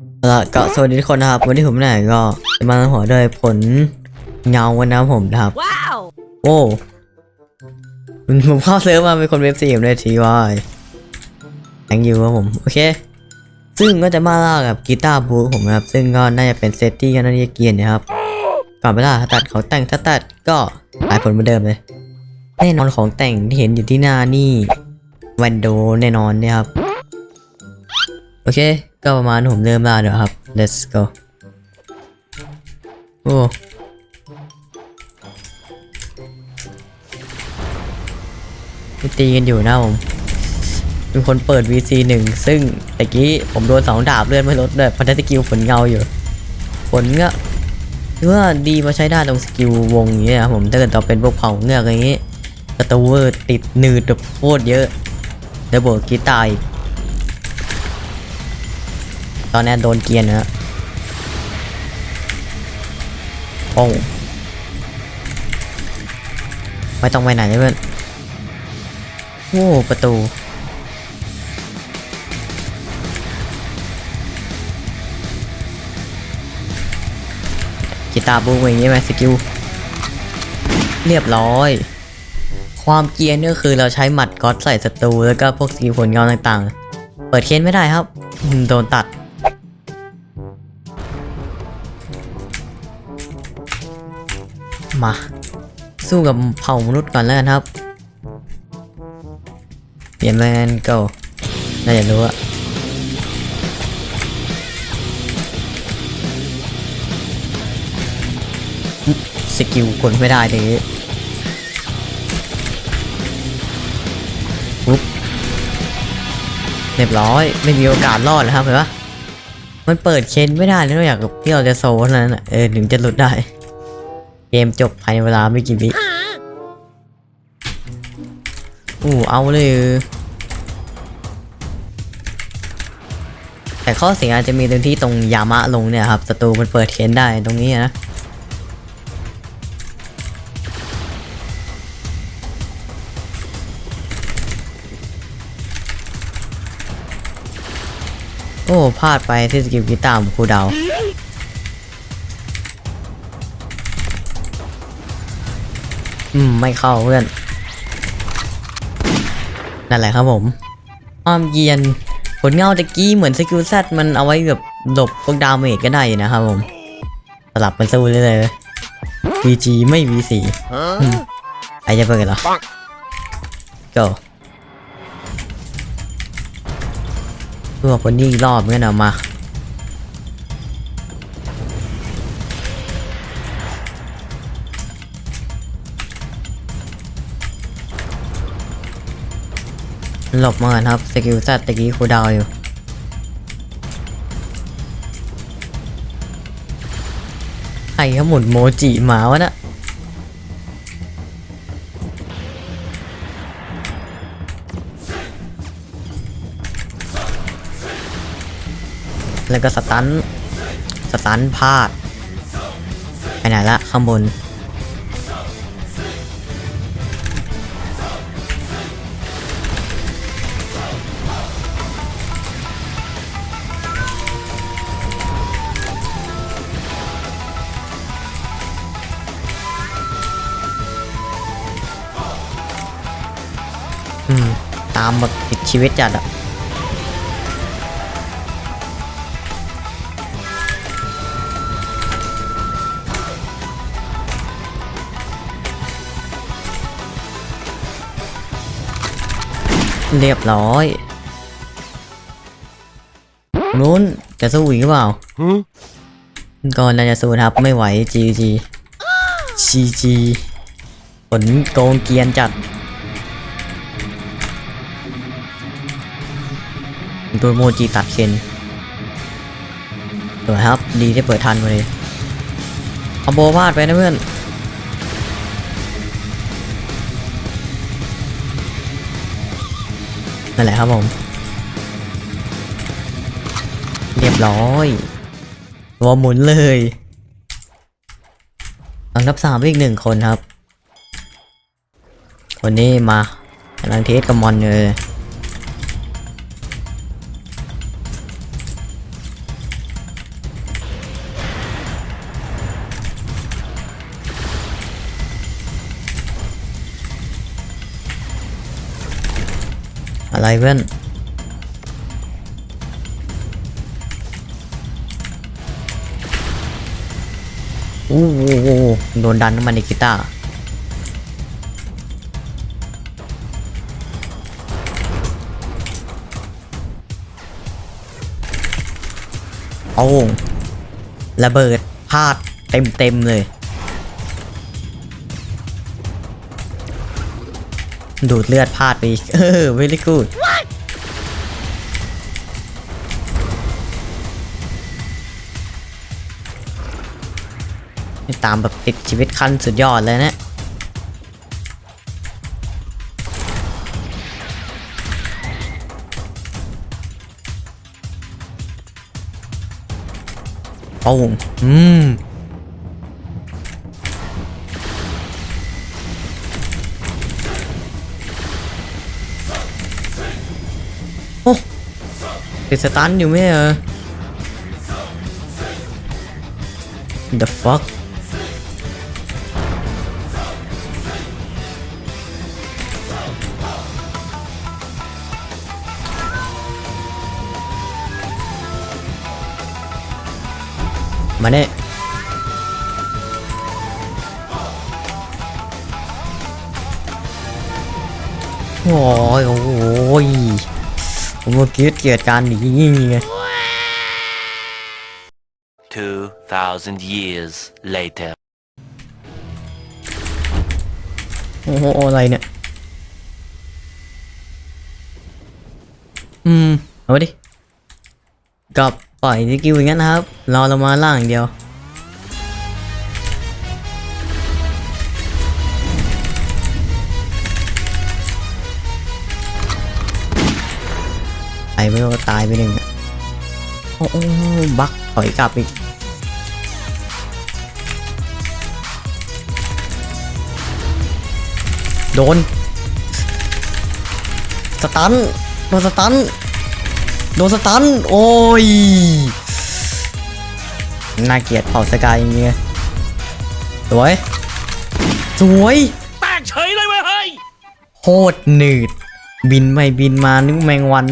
เอาละก็สวัสดีทุกคนนะครับ วันนี้ผมไหนก็จะมาหัวด้วยผลเงาวันนะครับผมนะครับ Wow! โอ้ผมเข้าเซิร์ฟมาเป็นคนเว็บสี่ผมเลยทีวายแองยูครับผม โอเค ซึ่งก็จะมาล่ากับกีตาร์บูผมนะครับ ซึ่งก็น่าจะเป็นเซตที่ก็น่าจะเกรียนนะครับก่อนไปล่าถ้าตัดเขาแต่งถ้าตัดก็หลายผลเหมือนเดิมเลย แน่นอนของแต่งที่เห็นอยู่ที่หน้านี่แวนโดแน่นอนเนี่ยครับ โอเค ก็ประมาณผมเริ่มล่าเดี๋ยวครับ let's go โอ้ไปตีกันอยู่นะผมเป็นคนเปิด VC หนึ่งซึ่งตะกี้ผมโดนสองดาบเลื่อนไม่ลดเลยพันธสกิลผลเงาอยู่ผลก็ถือว่าดีมาใช้ได้ตรงสกิลวงอย่างเงี้ยครับผมถ้าเกิดเราเป็นพวกเผาเงือกอย่างงี้สตูเวอร์ติดหนืดแบบโคตรเยอะแล้วบวกกีตาร์อีก ตอนนี้โดนเกียนนะฮะโอ้ไม่ต้องไปไหนเลยเพื่อนโอ้ประตู กีตาร์บูมอย่างงี้ไหมสกิล เรียบร้อย ความเกรียนก็คือเราใช้หมัดก๊อตใส่ศัตรูแล้วก็พวกสกิลผลงาต่างๆ เปิดเค้นไม่ได้ครับ โดนตัด มา สู้กับเผ่ามนุษย์ก่อนแล้วกันครับ เปลี่ยนแมนเก่าน่าจะรู้อะสกิลกดไม่ได้เลยปุ๊บเรียบร้อย ไม่มีโอกาสรอดแล้วครับเห็นปะมันเปิดเคนไม่ได้เลยนอกจากที่เราจะโซเท่านั้นนะเออถึงจะหลุดได้ เกมจบภายในเวลาไม่กี่วิอู้เอาเลย แต่ข้อเสียอาจจะมีตรงที่ตรงยามะลงเนี่ยครับศัตรูมันเปิดเคนได้ตรงนี้นะโอ้พลาดไปที่สกิลกีตาร์ของครูดาว อืม ไม่เข้าเพื่อน นั่นแหละครับผม อ้อมเยียน ผลเงาตะกี้เหมือนสกิลแซดมันเอาไว้แบบหลบพวกดาเมจก็ได้นะครับผม สลับมันสู้เลยเลย VG ไม่ V4 อืมใครจะเปิดเหรอ go เพื่อคนนี้อีกรอบงั้นเอามา หลบมาก่อนครับ สกิลซัดตะกี้คูดาวอยู่ ใครเขาหมุนโมจิหมาวะนะแล้วก็สตัน สตันพลาด ไปไหนละข้างบน อืม ตามแบบติดชีวิตจัดอะเรียบร้อยนู้นจะสู้อีกหรือเปล่าก่อนน่าจะสู้ครับไม่ไหว GG GG ผลโกงเกียนจัด ตัวโมจิตัดเคนสวยครับ ดีที่เปิดทันมาเลยคอมโบพลาดไปนะเพื่อนนั่นแหละครับผม เรียบร้อยตัวหมุนเลยอันดับสามอีกหนึ่งคนครับ คนนี้มากำลังเทสกับมอนเลย อะไรเพื่อนอู้หูหูโดนดันมันในกีตาร์โอ้ระเบิดพลาดเต็มเต็มเลย ดูดเลือดพลาดไปอีก เออ very good นี่ตามแบบติดชีวิตขั้นสุดยอดเลยนะโอ้งอืม ติดสตันอยู่ไหมเออ The fuck มาเนี่ยโอ้ยโอ้ย ผมก็คิดเกียดการหนีไง2,000 years later. โอ้โหอะไรเนี่ย อืม เอาดิกับปล่อยสกิลอย่างนั้นนะครับ รอเรามาล่างอย่างเดียว ไอ้ไม่ว่าตายไปหนึ่งอะโอ้โหบักถอยกลับอีกโดน สตันโดนสตันโดนสตัน โอ้ย น่าเกลียดเผาสกายอย่างเงี้ยสวย สวยแตกเฉยเลยเว้ยเฮ้ยโคตรหนืด บินไปบินมานึกแมงวัน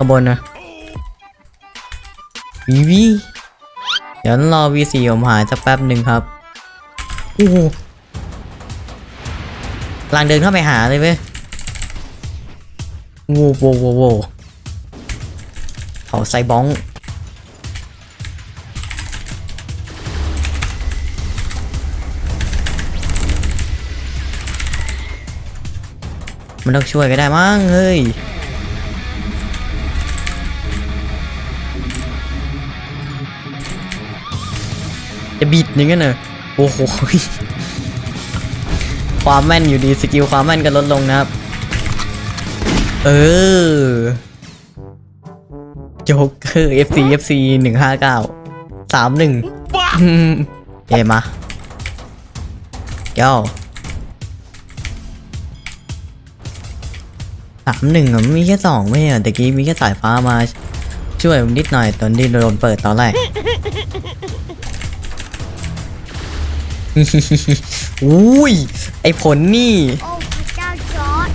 ข้างบนนะวีวีเดี๋ยวรอวีสี่ผมหายสักแป๊บหนึ่งครับโอ้โหกลังเดินเข้าไปหาเลยเว้ยโว้โวโวโวเขาไซบ้องมันต้องช่วยก็ได้มั้งเฮ้ย จะบิดอย่างนั้นเหรอโอ้โหความแม่นอยู่ดีสกิลความแม่นก็ลดลงนะครับ เออโจ๊กเกอร์ FC FC หนึ่งห้าเก้าสามหนึ่งเอ้มาเก้าสามหนึ่งอะมีแค่สองไม่ใช่เหรอตะกี้มีแค่สายฟ้ามา ช่วยนิดหน่อยตอนที่โดนเปิดตอนแรก อุ้ย ไอผลนี่ โอ้พระเจ้าจอร์ด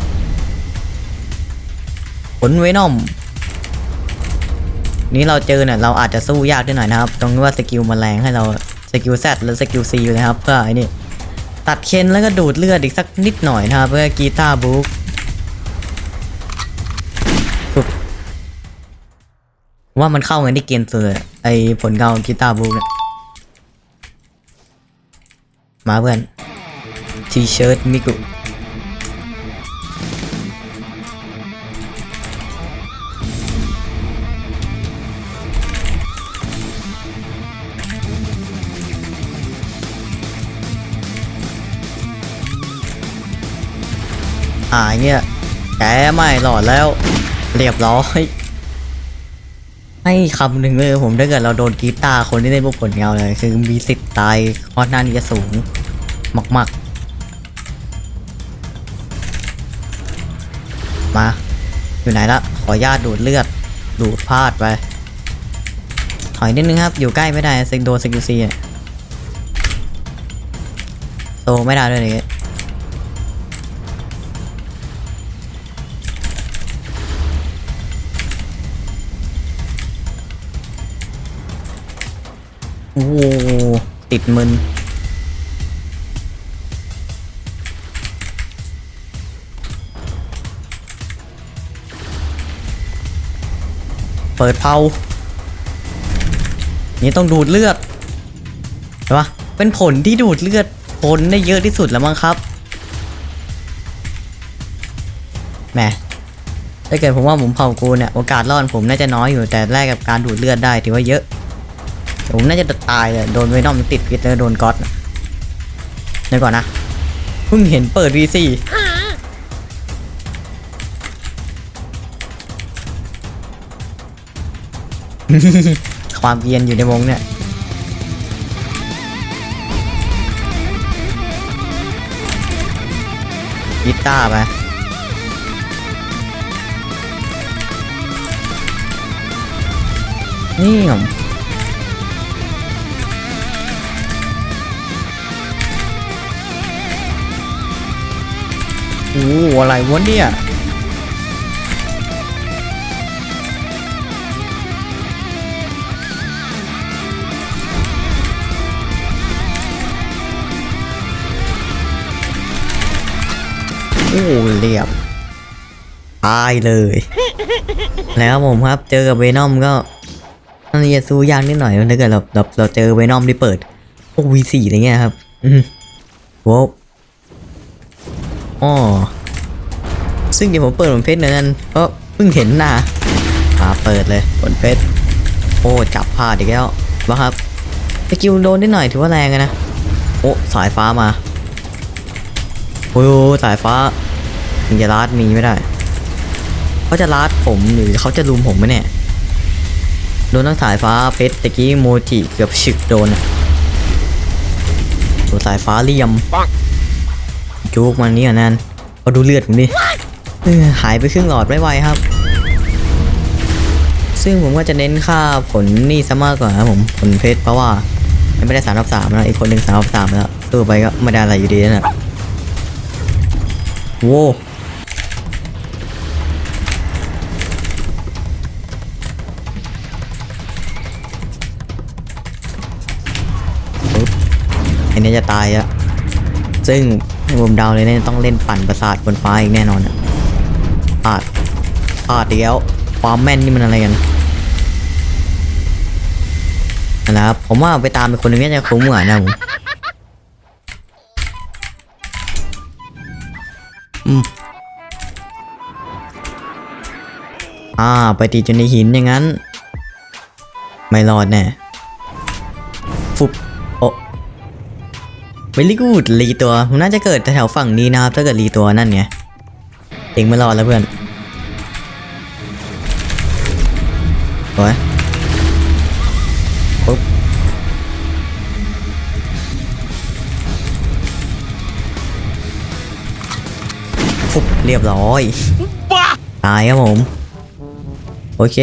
ผลเวนอม นี้เราเจอเนี่ยเราอาจจะสู้ยากด้วยหน่อยนะครับ ตรงที่ว่าสกิลมันแรงให้เราสกิลแซดหรือสกิลซีนะครับ เพื่อไอ้นี่ ตัดเคนแล้วก็ดูดเลือดอีกสักนิดหน่อยนะครับ เพื่อกีตาร์บุ๊กปึ๊บว่ามันเข้ากันที่เกณฑ์สุดเลยไอผลเงากีตาร์บุ๊กเนี่ย มาเพื่อนทีเชิร์ตมิกุอ่าอย่างเงี้ยแกไม่หลอดแล้ว เรียบร้อย ให้คำหนึ่งเลยผมถ้าเกิดเราโดนกีตาร์คนที่เล่นพวกผลเงาเลย คือมีสิทธิ์ตายค่อนข้างที่จะสูงมากๆ มา อยู่ไหนละ ขออนุญาตดูดเลือด ดูดพลาดไป ถอยนิดนึงครับ อยู่ใกล้ไม่ได้เซ็กโดนเซ็กยูซีโซไม่ได้ด้วยเลย โอ้ติดมึนเปิดเผานี่ต้องดูดเลือดใช่ปะเป็นผลที่ดูดเลือดคนได้เยอะที่สุดแล้วมั้งครับแหมถ้าเกิดผมว่าผมเผากูเนี่ย โอกาสรอดผมน่าจะน้อยอยู่แต่แลกกับการดูดเลือดได้ถือว่าเยอะ ผมน่าจะตายเลยโดนเวนอมติดพิษแล้วโดนก๊อตเดี๋ยวก่อนนะ เพิ่งเห็นเปิด V4 ความเกรียนอยู่ในวงเนี่ยกีตาร์ไปนี่ผม โอ้โหอะไรวะเนี่ยโอ้เรียบตายเลย แล้วผมครับเจอกับเวนอมก็น่าจะสู้ยากนิดหน่อยถ้าเกิดเราเราเราเจอเวนอมที่เปิดพวก V4 อะไรเงี้ยครับ อืมว้า อ๋อซึ่งเดี๋ยวผมเปิดบนเฟซเหมือนกันเพราะเพิ่งเห็นนะมาเปิดเลยบนเฟซโอ้จับพลาดอีกแล้ววะครับสกิลโดนนิดหน่อยถือว่าแรงนะโอ้สายฟ้ามาโอ้ยสายฟ้ามันจะลาดมีไม่ได้เขาจะลาดผมหรือเขาจะลุมผมไหมเนี่ยโดนทั้งสายฟ้าเพชรตะกี้โมจิเกือบฉึกโดนอะโดนสายฟ้าเลี่ยม จุกมันนี่อะนั่นก็ดูเลือดผมดิเออหายไปครึ่งหลอดไวๆครับ ซึ่งผมก็จะเน้นค่าผลนี่ซะมากกว่าครับผมผลเพชรเพราะว่ามันไม่ได้สามรับสามแล้วอีกคนหนึ่งสามรับสามแล้วสู้ไปก็ไม่ได้อะไรอยู่ดีนั่นแหละโว้ปึ๊บอันนี้จะตายอะซึ่ง ผมเดาเลยเนี่ยต้องเล่นปั่นประสาทบนฟ้าอีกแน่นอนอะพลาดพลาดอีกแล้วความแม่นนี่มันอะไรกันนะครับผมว่าไปตามเป็นคนนึงน่าจะคุ้มกว่านะผมอืมอ่าไปตีจนในหินอย่างนั้น ไม่รอดแน่ฟุบ เวลี่กูดรีตัวผมน่าจะเกิดแถวฝั่งนี้นะครับ ถ้าเกิดรีตัวนั่นไงเองไม่รอดแล้วเพื่อนโอ้ยปุ๊บฟุบเรียบร้อยตายครับผม โอเค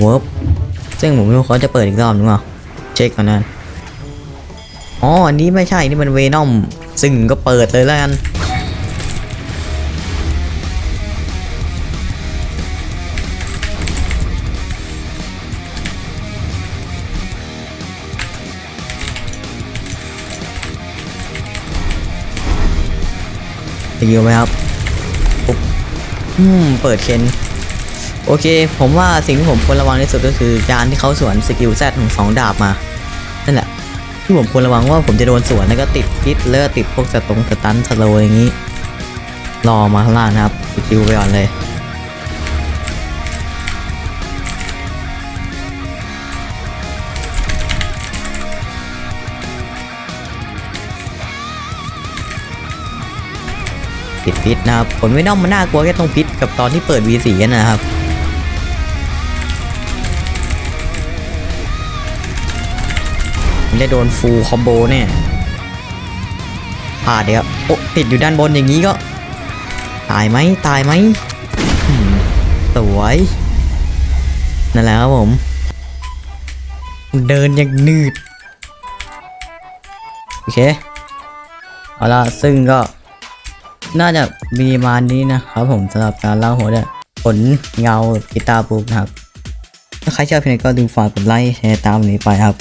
เวิร์บซึ่งผมไม่รู้เขาจะเปิดอีกรอบหรือเปล่า เช็คก่อนนะ อ๋อ อันนี้ไม่ใช่ นี่มันเวนอม ซึ่งก็เปิดเลยแล้วกันสกิลไหมครับปุ๊บอืม เปิดเคนโอเค ผมว่าสิ่งที่ผมควรระวังที่สุดก็คือการที่เขาสวนสกิลแซดของสองดาบมา นั่นแหละ ที่ผมควรระวังว่าผมจะโดนสวนแล้วก็ติดพิษแล้วก็ติดพวกสตงสตันสโลอย่างนี้ รอมาข้างล่างนะครับสกิลไปก่อนเลยติดพิษนะครับผลไม่น้อมมันน่ากลัวแค่ตรงพิษกับตอนที่เปิด V4 นะครับ ได้โดนฟูลคอมโบเนี่ยผ่าเดี๋ยวโอ้ติดอยู่ด้านบนอย่างนี้ก็ ตายไหมตายไหมสวยนั่นแหละครับผม เดินอย่างนืด โอเค เอาละซึ่งก็ น่าจะมีมาณนี้นะครับผมสำหรับการเล่าหัวเนี่ยผลเงากีตาร์ปุ๊บนะครับ ถ้าใครชอบเพลงก็ดูฝากกดไลค์แชร์ตามนี้ไปครับ